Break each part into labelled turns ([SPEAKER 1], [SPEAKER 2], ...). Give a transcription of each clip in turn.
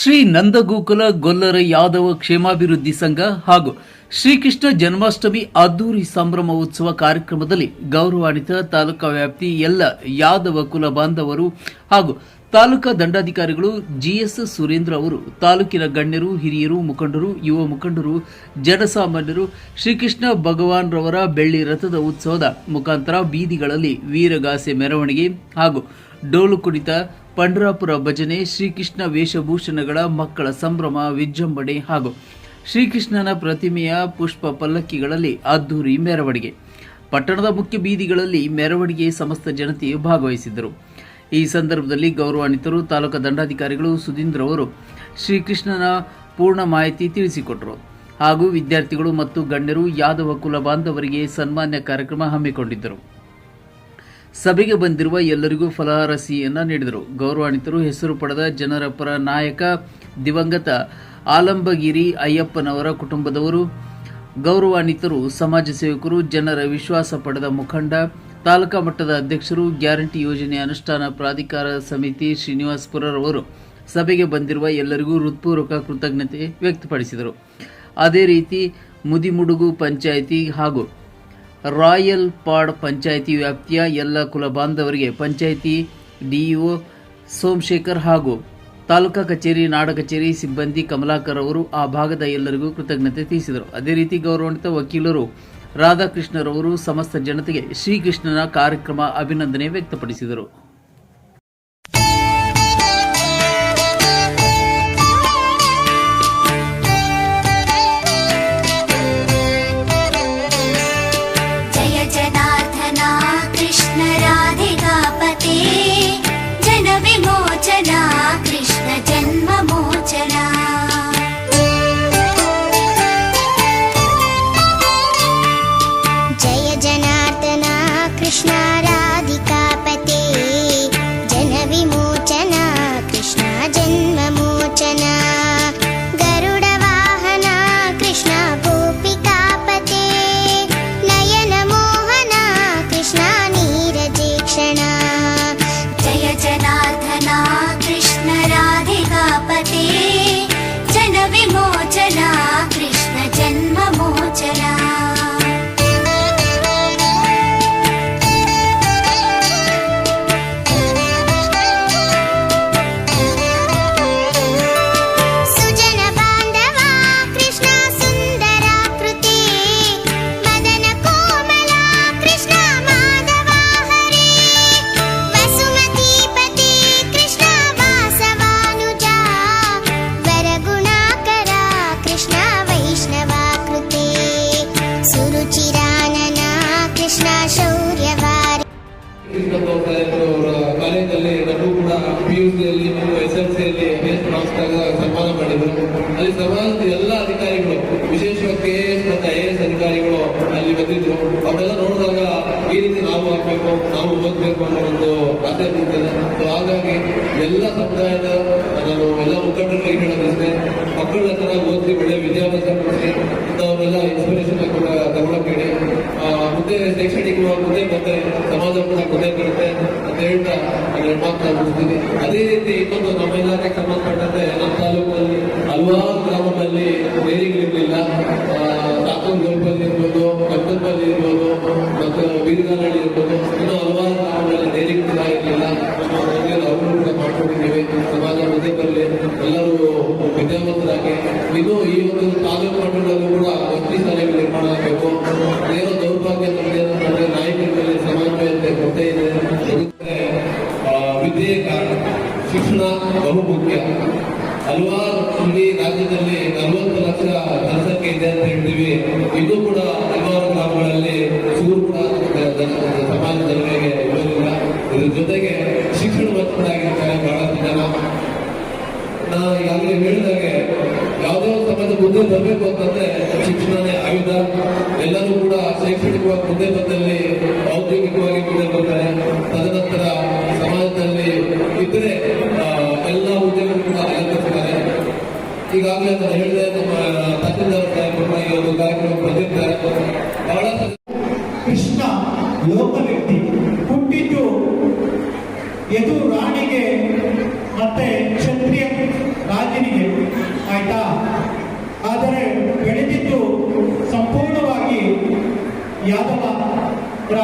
[SPEAKER 1] ಶ್ರೀ ನಂದಗೋಕುಲ ಗೊಲ್ಲರ ಯಾದವ ಕ್ಷೇಮಾಭಿವೃದ್ಧಿ ಸಂಘ ಹಾಗೂ ಶ್ರೀಕೃಷ್ಣ ಜನ್ಮಾಷ್ಟಮಿ ಅದ್ದೂರಿ ಸಂಭ್ರಮ ಉತ್ಸವ ಕಾರ್ಯಕ್ರಮದಲ್ಲಿ ಗೌರವಾನ್ವಿತ ತಾಲೂಕಾ ವ್ಯಾಪ್ತಿ ಎಲ್ಲ ಯಾದವ ಕುಲ ಬಾಂಧವರು ಹಾಗೂ ತಾಲೂಕಾ ದಂಡಾಧಿಕಾರಿಗಳು ಜಿಎಸ್ ಸುರೇಂದ್ರ ಅವರು, ತಾಲೂಕಿನ ಗಣ್ಯರು, ಹಿರಿಯರು, ಮುಖಂಡರು, ಯುವ ಮುಖಂಡರು, ಜನಸಾಮಾನ್ಯರು, ಶ್ರೀಕೃಷ್ಣ ಭಗವಾನ್ ರವರ ಬೆಳ್ಳಿ ರಥದ ಉತ್ಸವದ ಮುಖಾಂತರ ಬೀದಿಗಳಲ್ಲಿ ವೀರಗಾಸೆ ಮೆರವಣಿಗೆ ಹಾಗೂ ಡೋಲು ಕುಣಿತ ಪಂಡರಾಪುರ ಭಜನೆ, ಶ್ರೀಕೃಷ್ಣ ವೇಷಭೂಷಣಗಳ ಮಕ್ಕಳ ಸಂಭ್ರಮ, ವಿಜೃಂಭಣೆ ಹಾಗೂ ಶ್ರೀಕೃಷ್ಣನ ಪ್ರತಿಮೆಯ ಪುಷ್ಪ ಪಲ್ಲಕ್ಕಿಗಳಲ್ಲಿ ಅದ್ದೂರಿ ಮೆರವಣಿಗೆ. ಪಟ್ಟಣದ ಮುಖ್ಯ ಬೀದಿಗಳಲ್ಲಿ ಮೆರವಣಿಗೆ ಸಮಸ್ತ ಜನತೆಯು ಭಾಗವಹಿಸಿದ್ದರು. ಈ ಸಂದರ್ಭದಲ್ಲಿ ಗೌರವಾನ್ವಿತರು, ತಾಲೂಕಾ ದಂಡಾಧಿಕಾರಿಗಳು ಸುಧೀಂದ್ರ ಅವರು ಶ್ರೀಕೃಷ್ಣನ ಪೂರ್ಣ ಮಾಹಿತಿ ತಿಳಿಸಿಕೊಟ್ಟರು. ಹಾಗೂ ವಿದ್ಯಾರ್ಥಿಗಳು ಮತ್ತು ಗಣ್ಯರು ಯಾದವ ಕುಲ ಬಾಂಧವರಿಗೆ ಸನ್ಮಾನ್ಯ ಕಾರ್ಯಕ್ರಮ ಹಮ್ಮಿಕೊಂಡಿದ್ದರು. ಸಭೆಗೆ ಬಂದಿರುವ ಎಲ್ಲರಿಗೂ ಫಲಹಾರಸಿಯನ್ನು ನೀಡಿದರು. ಗೌರವಾನ್ವಿತರು ಹೆಸರು ಪಡೆದ ಜನರ ಪರ ನಾಯಕ ದಿವಂಗತ ಆಲಂಬಗಿರಿ ಅಯ್ಯಪ್ಪನವರ ಕುಟುಂಬದವರು, ಗೌರವಾನ್ವಿತರು, ಸಮಾಜ ಸೇವಕರು, ಜನರ ವಿಶ್ವಾಸ ಪಡೆದ ಮುಖಂಡ, ತಾಲೂಕಾ ಮಟ್ಟದ ಅಧ್ಯಕ್ಷರು, ಗ್ಯಾರಂಟಿ ಯೋಜನೆ ಅನುಷ್ಠಾನ ಪ್ರಾಧಿಕಾರ ಸಮಿತಿ ಶ್ರೀನಿವಾಸ್ಪುರರವರು ಸಭೆಗೆ ಬಂದಿರುವ ಎಲ್ಲರಿಗೂ ಹೃತ್ಪೂರ್ವಕ ಕೃತಜ್ಞತೆ ವ್ಯಕ್ತಪಡಿಸಿದರು. ಅದೇ ರೀತಿ ಮುದಿಮುಡುಗು ಪಂಚಾಯಿತಿ ಹಾಗೂ ರಾಯಲ್ ಪಾಡ್ ಪಂಚಾಯಿತಿ ವ್ಯಾಪ್ತಿಯ ಎಲ್ಲ ಕುಲ ಬಾಂಧವರಿಗೆ ಪಂಚಾಯಿತಿ ಡಿಇಒ ಸೋಮಶೇಖರ್ ಹಾಗೂ ತಾಲೂಕಾ ಕಚೇರಿ, ನಾಡ ಕಚೇರಿ ಸಿಬ್ಬಂದಿ ಕಮಲಾಕರ್ ಅವರು ಆ ಭಾಗದ ಎಲ್ಲರಿಗೂ ಕೃತಜ್ಞತೆ ತಿಳಿಸಿದರು. ಅದೇ ರೀತಿ ಗೌರವಾನ್ವಿತ ವಕೀಲರು ರಾಧಾಕೃಷ್ಣರವರು ಸಮಸ್ತ ಜನತೆಗೆ ಶ್ರೀಕೃಷ್ಣನ ಕಾರ್ಯಕ್ರಮ ಅಭಿನಂದನೆ ವ್ಯಕ್ತಪಡಿಸಿದರು.
[SPEAKER 2] విమోచన కృష్ణ జన్మ మోచనా ನಾವು ಓದ್ಬೇಕು ಅನ್ನೋ ಒಂದು ಆದ್ಯತೆ ಇದೆ ಸೊ ಹಾಗಾಗಿ ಎಲ್ಲ ಸಮುದಾಯದ ನಾನು ಎಲ್ಲ ಮುಖಂಡರಿಗೆ ಹೇಳೋದಿಷ್ಟೇ, ಮಕ್ಕಳ ಹತ್ರ ಓದಿ ಒಳ್ಳೆ ವಿದ್ಯಾಭ್ಯಾಸ ಕೊಡಿಸಿ ಇಂಥವರೆಲ್ಲ ಇನ್ಸ್ಪಿರೇಷನ್ ಕೂಡ ತಗೊಳಕ್ಕೆ ಮುಂದೆ ಶೈಕ್ಷಣಿಕವಾಗಿ ಮುಂದೆ ಬಂದರೆ ಸಮಾಜ ಕೂಡ ಮುಂದೆ ಬರುತ್ತೆ ಅಂತ ಹೇಳ್ತಾ ನನ್ನ ಮಾತನ್ನ ಮುಗಿಸ್ತೀನಿ. ಅದೇ ರೀತಿ ಇನ್ನೊಂದು ನಮ್ಮ ಇಲಾಖೆ ಸಂಬಂಧಪಟ್ಟಂತೆ ನಮ್ಮ ತಾಲೂಕಲ್ಲಿ ಹಲವಾರು ಗ್ರಾಮದಲ್ಲಿ ಡೈರಿಗಳಿರಲಿಲ್ಲ ಸಾಕಂಗಲ್ಪಲ್ಲಿ ಇರ್ಬೋದು ಕಕ್ಕಂಬಲ್ಲಿ ಇರ್ಬೋದು, ಮತ್ತು ಬೀರ್ಗಾನಹಳ್ಳಿ ಇದೆ ಅಂತ ಹೇಳ್ತೀವಿ. ಇದು ಕೂಡ ಹಲವಾರು ಗ್ರಾಮಗಳಲ್ಲಿ ಚೂರು ಕೂಡ ಸಮಾಜ ಜನರಿಗೆ ಇರೋದಿಲ್ಲ ಇದ್ರ ಜೊತೆಗೆ ಶಿಕ್ಷಣ ಆಗಿರ್ತಾರೆ ಬಹಳಷ್ಟು ಜನ. ನಾ ಈಗಾಗಲೇ ಹೇಳಿದಾಗೆ ಯಾವುದೇ ಒಂದು ಸಮಾಜ ಮುಂದೆ ಬರಬೇಕು ಅಂತಂದ್ರೆ ಶಿಕ್ಷಣನೇ ಆಯುಧ. ಎಲ್ಲರೂ ಕೂಡ ಶೈಕ್ಷಣಿಕವಾಗಿ ಮುಂದೆ ಬಂದಲ್ಲಿ ಔದ್ಯೋಗಿಕವಾಗಿ ಮುಂದೆ ಬರ್ತಾರೆ. ತದನಂತರ ಸಮಾಜದಲ್ಲಿ ಇದ್ರೆ ಎಲ್ಲ ಉದ್ಯೋಗ ಕೂಡ ಈಗಾಗಲೇ ನಾನು ಹೇಳಿದೆ ನಮ್ಮ ತಹಸೀಲ್ದಾರ್ ಸಾಹೇಬರು ಈ ಒಂದು ಕಾರ್ಯಕ್ರಮ ಪ್ರದೀಪ್ ಸಾಹೇಬರು ಬಹಳ
[SPEAKER 3] ಕೃಷ್ಣ ಲೋಕ ವ್ಯಕ್ತಿ ಹುಟ್ಟಿದ್ದು ಎದು ರಾಣಿಗೆ ಮತ್ತೆ ಕ್ಷತ್ರಿಯ ರಾಜನಿಗೆ, ಆಯ್ತಾ? ಆದರೆ ಬೆಳೆದಿದ್ದು ಸಂಪೂರ್ಣವಾಗಿ ಯಾದವರ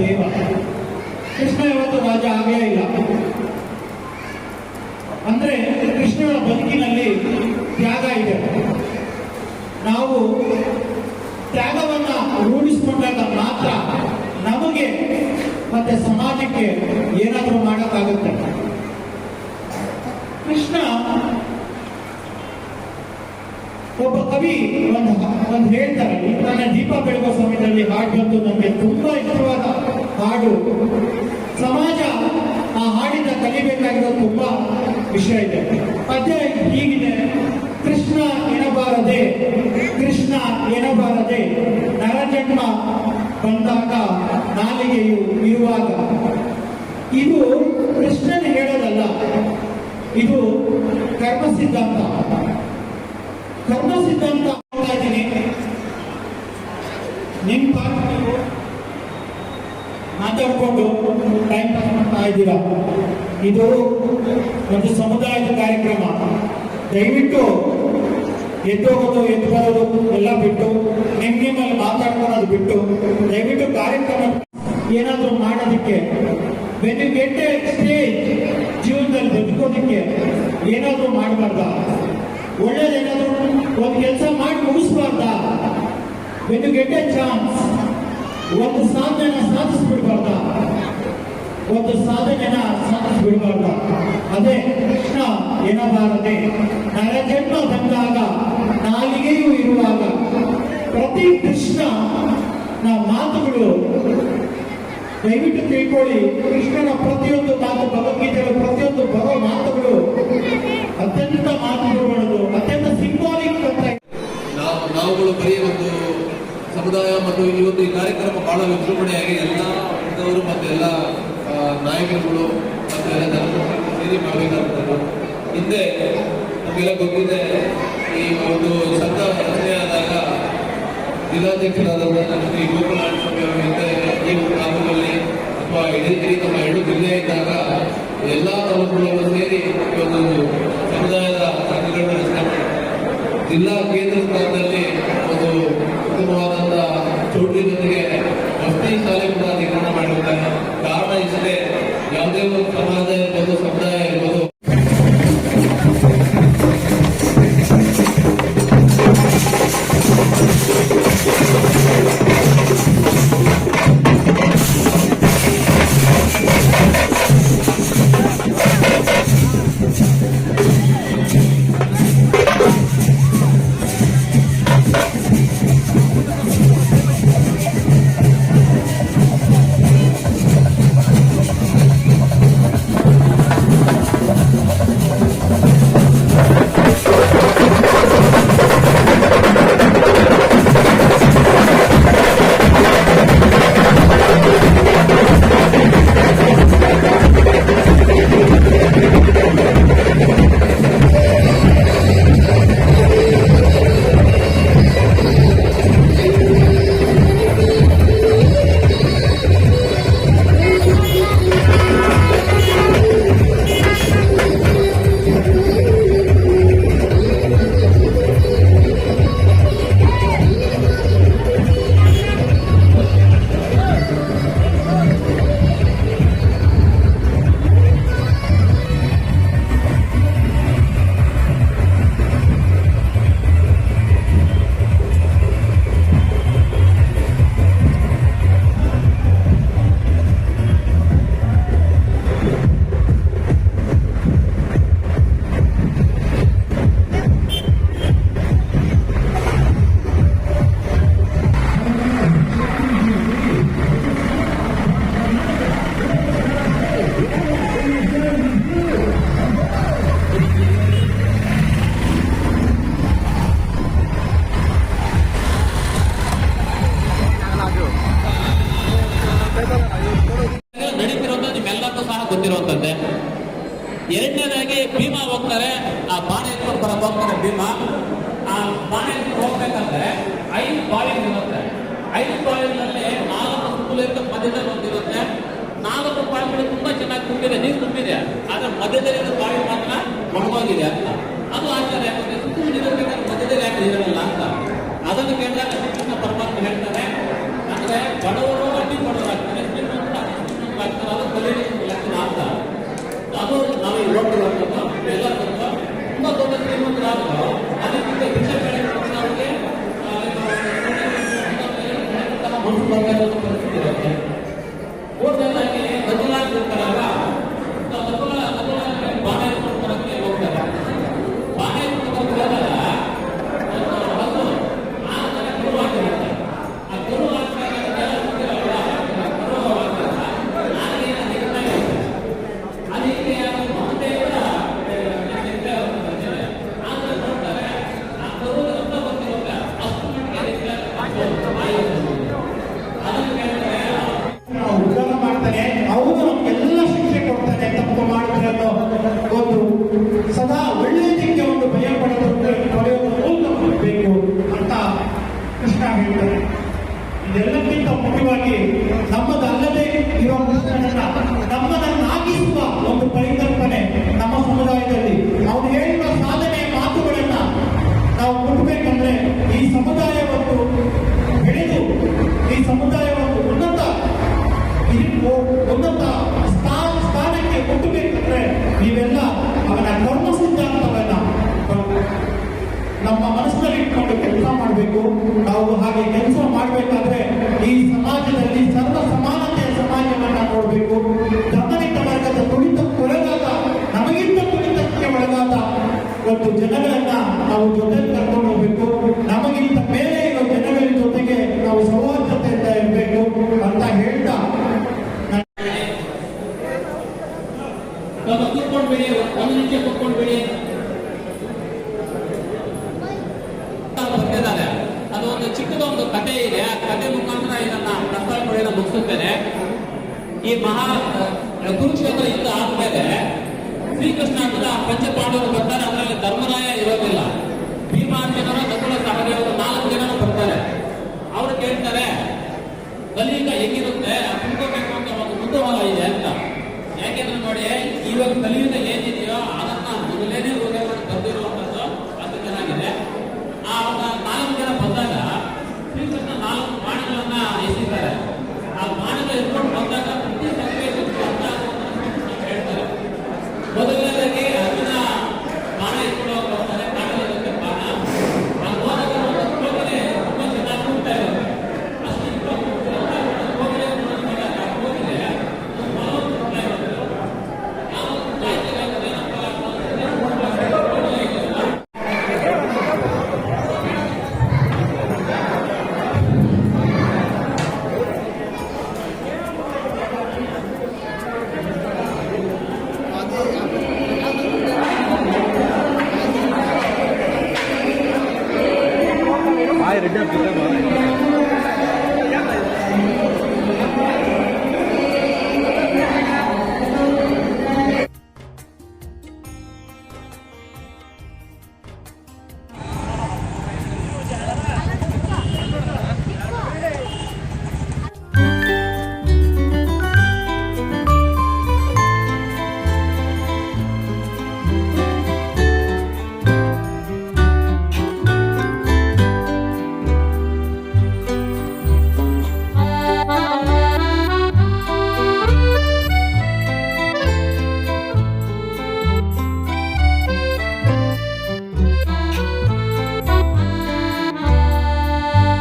[SPEAKER 3] ದೇವ. ಕೃಷ್ಣ ಯಾವತ್ತು ರಾಜ ಆಗೇ ಇಲ್ಲ. ಅಂದ್ರೆ ಕೃಷ್ಣನ ಬದುಕಿನಲ್ಲಿ ತ್ಯಾಗ ಇದೆ. ನಾವು ತ್ಯಾಗವನ್ನ ರೂಢಿಸಿಕೊಂಡಾಗ ಮಾತ್ರ ನಮಗೆ ಮತ್ತೆ ಸಮಾಜಕ್ಕೆ ಏನಾದರೂ ಮಾಡೋಕ್ಕಾಗುತ್ತೆ. ಕೃಷ್ಣ ಒಬ್ಬ ಕವಿ ಒಂದು ಒಂದು ಹೇಳ್ತಾರೆ ನನ್ನ ದೀಪ ಬೆಳಗೋ ಸಮಯದಲ್ಲಿ ಹಾಡು ಬಂದು ನನಗೆ ತುಂಬಾ ಇಷ್ಟವಾದ ಹಾಡು. ಸಮಾಜ ಆ ಹಾಡಿನ ಕಲಿಬೇಕಾಗಿರೋ ತುಂಬಾ ವಿಷಯ ಇದೆ. ಅದೇ ಹೀಗಿದೆ, ಕೃಷ್ಣ ಎನಬಾರದೆ ಕೃಷ್ಣ ಎನಬಾರದೆ ನರಜನ್ಮ ಬಂದಾಗ ನಾಲಿಗೆಯು ಇರುವಾಗ. ಇದು ಕೃಷ್ಣನ ಹೇಳೋದಲ್ಲ, ಇದು ಕರ್ಮ ಸಿದ್ಧಾಂತ ಕರ್ಮ ಸಿದ್ಧಾಂತ ನೋಡ್ತಾ ಇದ್ದೀನಿ ನಿಮ್ಮ ಪಾಠ ನೀವು ಮಾತಾಡ್ಕೊಂಡು ಟೈಮ್ ಪಾಸ್ ಮಾಡ್ತಾ ಇದ್ದೀರಾ? ಇದು ಒಂದು ಸಮುದಾಯದ ಕಾರ್ಯಕ್ರಮ. ದಯವಿಟ್ಟು ಎದ್ದೋಗೋದು ಎದ್ದು ಬರೋದು ಎಲ್ಲ ಬಿಟ್ಟು, ನಿಮ್ ನಿಮ್ಮಲ್ಲಿ ಮಾತಾಡ್ಕೊಳೋದು ಬಿಟ್ಟು, ದಯವಿಟ್ಟು ಕಾರ್ಯಕ್ರಮ ಏನಾದರೂ ಮಾಡೋದಕ್ಕೆ when you get a stage ಜೀವನದಲ್ಲಿ ಬದುಕೋದಕ್ಕೆ ಏನಾದರೂ ಮಾಡಬಾರ್ದ? ಒಳ್ಳೇದೇನಾದರೂ ಒಂದು ಕೆಲಸ ಮಾಡಿ ಮುಗಿಸ್ಬಾರ್ದ. When you get a chance ಒಂದು ಸಾಧನೆನ ಸಾಧಿಸ್ಬಿಡ್ಬಾರ್ದ. ಒಂದು ಸಾಧನೆನ ಸಾಧಿಸ್ಬಿಡ್ಬಾರ್ದ. ಅದೇ ಕೃಷ್ಣ ಏನಬಾರದೆ ನರಜನ್ಮ ಬಂದಾಗ, ನಾಲಿಗೆಯೂ ಇರುವಾಗ ಪ್ರತಿ ಕೃಷ್ಣ ಮಾತುಗಳು ದಯವಿಟ್ಟು ತಿಳ್ಕೊಳ್ಳಿ ಕೃಷ್ಣನ ಪ್ರತಿಯೊಂದು ಮಾತು ಭಗವದ್ಗೀತೆಯ ಪ್ರತಿಯೊಂದು ಬರೋ ಮಾತುಗಳು ಅತ್ಯಂತ ಮಾತುಗಳು ಅತ್ಯಂತ ಸಿಂಬಾಲಿಕ್ ಅಂತ
[SPEAKER 2] ನಾವು ನಾವುಗಳು ಬರೀ ಒಂದು ಸಮುದಾಯ ಮತ್ತು ಈ ಒಂದು ಈ ಕಾರ್ಯಕ್ರಮ ಬಹಳ ವಿಜೃಂಭಣೆಯಾಗಿ ಎಲ್ಲ ಇದ್ದವರು ಮತ್ತು ಎಲ್ಲ ನಾಯಕರುಗಳು ಮತ್ತು ಎಲ್ಲ ಜನರು ಸೇರಿ ಮಾಡಬೇಕಾಗ್ತದೆ ಹಿಂದೆ ನಮಗೆಲ್ಲ ಗೊತ್ತಿದೆ, ಈ ಒಂದು ಸಂತ ರಚನೆಯಾದಾಗ ಜಿಲ್ಲಾಧ್ಯಕ್ಷರಾದಂತಹ ಶ್ರೀ ಗೋಪಾಲ ಸ್ವಾಮಿ ಅವರ ಹಿಂದೆ ಈ ಒಂದು ಅಥವಾ ಇಡೀ ನಮ್ಮ ಎರಡು ಜಿಲ್ಲೆ ಇದ್ದಾಗ ಎಲ್ಲ ತಾಲೂಕುಗಳನ್ನು ಸೇರಿ ಇವತ್ತೊಂದು ಸಮುದಾಯದ ರಚನೆ ಜಿಲ್ಲಾ ಕೇಂದ್ರ
[SPEAKER 4] ಕಾಲೇಜಿನಲ್ಲಿ ನಾಲ್ಕು ಸ್ಕೂಲಿಂದ ಮಧ್ಯದಲ್ಲಿ ಹೊಂದಿರುತ್ತೆ ನಾಲ್ಕು ಬಾವಿಗಳು ತುಂಬಾ ಚೆನ್ನಾಗಿ ತುಂಬಿದೆ, ನೀರು ತುಂಬಿದೆ. ಆದರೆ ಮಧ್ಯದಲ್ಲಿ ಬಾವಿ ಮಾತ್ರ ಒಣಗೋಗಿದೆ ಅಂತ. ಅದು ಆಚಾರ ಯಾಕಂದ್ರೆ ಸುತ್ತಮುತ್ತಲಿರಬೇಕಾದ್ರೆ ಮಧ್ಯದಲ್ಲಿ ಯಾಕೆ ಇರಲ್ಲ ಅಂತ. ಅದನ್ನು ಕೇಳಿದಾಗ ಶ್ರೀಕೃಷ್ಣ ಪರಮಾತ್ಮ ಹೇಳ್ತಾರೆ ಅಂದ್ರೆ ಬಡವರು ಅಡ್ಡಿ ಬಡವರಾಗ್ತಾರೆ ಆಗ್ತಾರೆ ಅದು ಕಲಿಯ ಅಂತ. ಅದು ನಾವು ನೋಡಿರುವಂಥದ್ದು ಎಲ್ಲ ತುಂಬ ದೊಡ್ಡ ಶ್ರೀಮಂತರಾದ್ರು ಅದಕ್ಕಿಂತ 本当に考えたところについてはね。ప్రతి కాబట్టి జగన్ అన్న నా ఉద్యోగం ಶ್ರೀಕೃಷ್ಣಾಂಗದ ಪಂಚ ಪಾಂಡವರು ಬರ್ತಾರೆ, ಅದರಲ್ಲಿ ಧರ್ಮರಾಯ ಇರೋದಿಲ್ಲ. ಭೀಮಾರ್ಜುನರ ನಕುಲ ಸಹದೇವರು ನಾಲ್ಕು ಜನರು ಬರ್ತಾರೆ. ಅವರು ಕೇಳ್ತಾರೆ ಕಲಿಯುಗ ಹೆಂಗಿರುತ್ತೆ? ತಿಳ್ಕೋಬೇಕು ಅಂತ ಒಂದು ಕುತೂಹಲ ಇದೆ ಅಂತ. ಯಾಕೆಂದ್ರೆ ನೋಡಿ, ಇವಾಗ ಕಲಿಯುಗ ಏನಿದೆಯೋ ಅದನ್ನ ಮೊದಲೇನೆ ಹೋಗಿ ಬಂದಿರುವಂತದ್ದು ಅದು ಚೆನ್ನಾಗಿದೆ. ಆ ನಾಲ್ಕು ಜನ ಬಂದಾಗ ಶ್ರೀಕೃಷ್ಣ ನಾಲ್ಕು ಪ್ರಾಣಿಗಳನ್ನ ಎಸಿದ್ದಾರೆ ಆ ಪ್ರಾಣಿಗಳು ಇಟ್ಕೊಂಡು ಬಂದಾಗ